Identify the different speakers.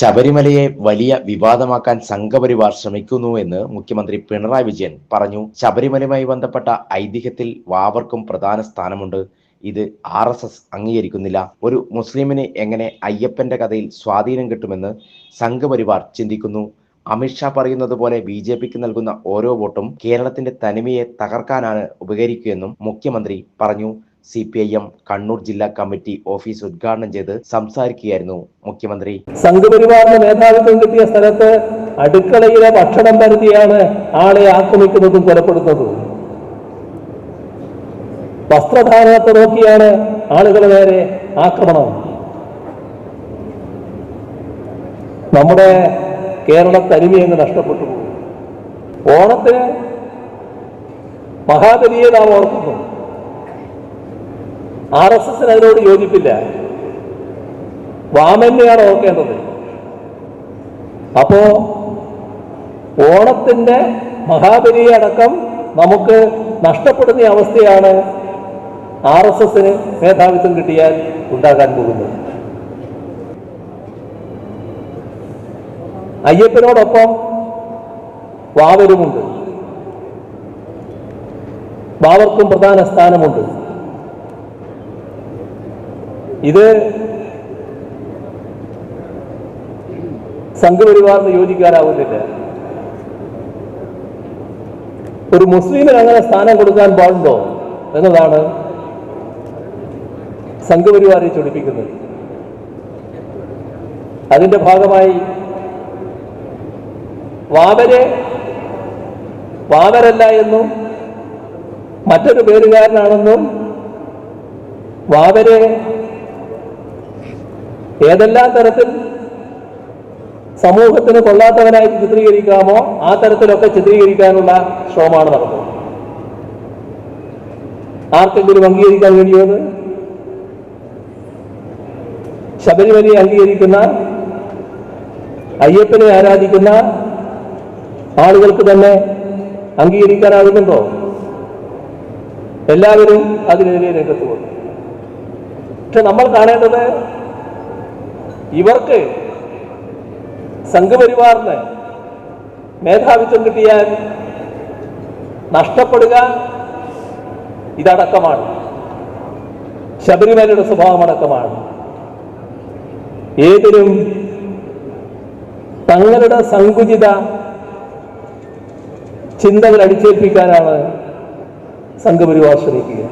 Speaker 1: ശബരിമലയെ വലിയ വിവാദമാക്കാൻ സംഘപരിവാർ ശ്രമിക്കുന്നു എന്ന് മുഖ്യമന്ത്രി പിണറായി വിജയൻ പറഞ്ഞു. ശബരിമലയുമായി ബന്ധപ്പെട്ട ഐതിഹ്യത്തിൽ വാവർക്കും പ്രധാന സ്ഥാനമുണ്ട്. ഇത് ആർ എസ് എസ് അംഗീകരിക്കുന്നില്ല. ഒരു മുസ്ലിമിന് എങ്ങനെ അയ്യപ്പന്റെ കഥയിൽ സ്വാധീനം കിട്ടുമെന്ന് സംഘപരിവാർ ചിന്തിക്കുന്നു. അമിത്ഷാ പറയുന്നത് പോലെ ബി ജെ പിക്ക് നൽകുന്ന ഓരോ വോട്ടും കേരളത്തിന്റെ തനിമയെ തകർക്കാനാണ് ഉപകരിക്കുകയെന്നും മുഖ്യമന്ത്രി പറഞ്ഞു. C P I M Kannur ജില്ലാ കമ്മിറ്റി ഓഫീസ് ഉദ്ഘാടനം ചെയ്ത് സംസാരിക്കുകയായിരുന്നു മുഖ്യമന്ത്രി.
Speaker 2: സംഘപരിവാറിന് മേധാവിത്വം കിട്ടിയ സ്ഥലത്ത് അടുക്കളയിലെ ഭക്ഷണം പരത്തിയാണ് ആളെ ആക്രമിക്കുന്നതും കൊലപ്പെടുത്തുന്നതും. വസ്ത്രധാരണത്തെ നോക്കിയാണ് ആളുകളുടെ നേരെ ആക്രമണം. നമ്മുടെ കേരള തനിമയങ്ങ് നഷ്ടപ്പെട്ടു പോകും ഓണത്തിന് മഹാബലിയെ നാം ഓർക്കുന്നു. ആർ എസ് എസിന് അതിനോട് യോജിപ്പില്ല. വാമനെയാണ് ഓർക്കേണ്ടത് അപ്പോ ഓണത്തിന്റെ മഹാബലി അടക്കം നമുക്ക് നഷ്ടപ്പെടുന്ന അവസ്ഥയാണ് ആർ എസ് എസിന് മേധാവിത്വം കിട്ടിയാൽ ഉണ്ടാകാൻ പോകുന്നത്. അയ്യപ്പനോടൊപ്പം വാവരുമുണ്ട്. വാവർക്കും പ്രധാന സ്ഥാനമുണ്ട്. ഇത് സംഘപരിവാറിന് യോജിക്കാനാവുന്നില്ല. ഒരു മുസ്ലിമിന് അങ്ങനെ സ്ഥാനം കൊടുക്കാൻ പാടുണ്ടോ എന്നതാണ് സംഘപരിവാരെ ചൊടിപ്പിക്കുന്നത്. അതിന്റെ ഭാഗമായി വാവരെ വാവരല്ല എന്നും മറ്റൊരു പേരുകാരനാണെന്നും വാവരെ ഏതെല്ലാം തരത്തിൽ സമൂഹത്തിന് കൊള്ളാത്തവനായി ചിത്രീകരിക്കാമോ ആ തരത്തിലൊക്കെ ചിത്രീകരിക്കാനുള്ള ശ്രമമാണ് നടക്കുന്നത്. ആർക്കെങ്കിലും അംഗീകരിക്കാൻ കഴിയുന്നത്? ശബരിമലയെ അംഗീകരിക്കുന്ന അയ്യപ്പനെ ആരാധിക്കുന്ന ആളുകൾക്ക് തന്നെ അംഗീകരിക്കാനാകുന്നുണ്ടോ? എല്ലാവരും അതിനെതിരെ രംഗത്ത് വന്നു പക്ഷെ നമ്മൾ കാണേണ്ടത് ഇവർക്ക് സംഘപരിവാറിന് മേധാവിത്വം കിട്ടിയാൽ നഷ്ടപ്പെടുക ഇതടക്കമാണ്. ശബരിമലയുടെ സ്വഭാവമടക്കമാണ് ഏതിനും തങ്ങളുടെ സങ്കുചിത ചിന്തകൾ അടിച്ചേൽപ്പിക്കാനാണ് സംഘപരിവാർ ശ്രമിക്കുക.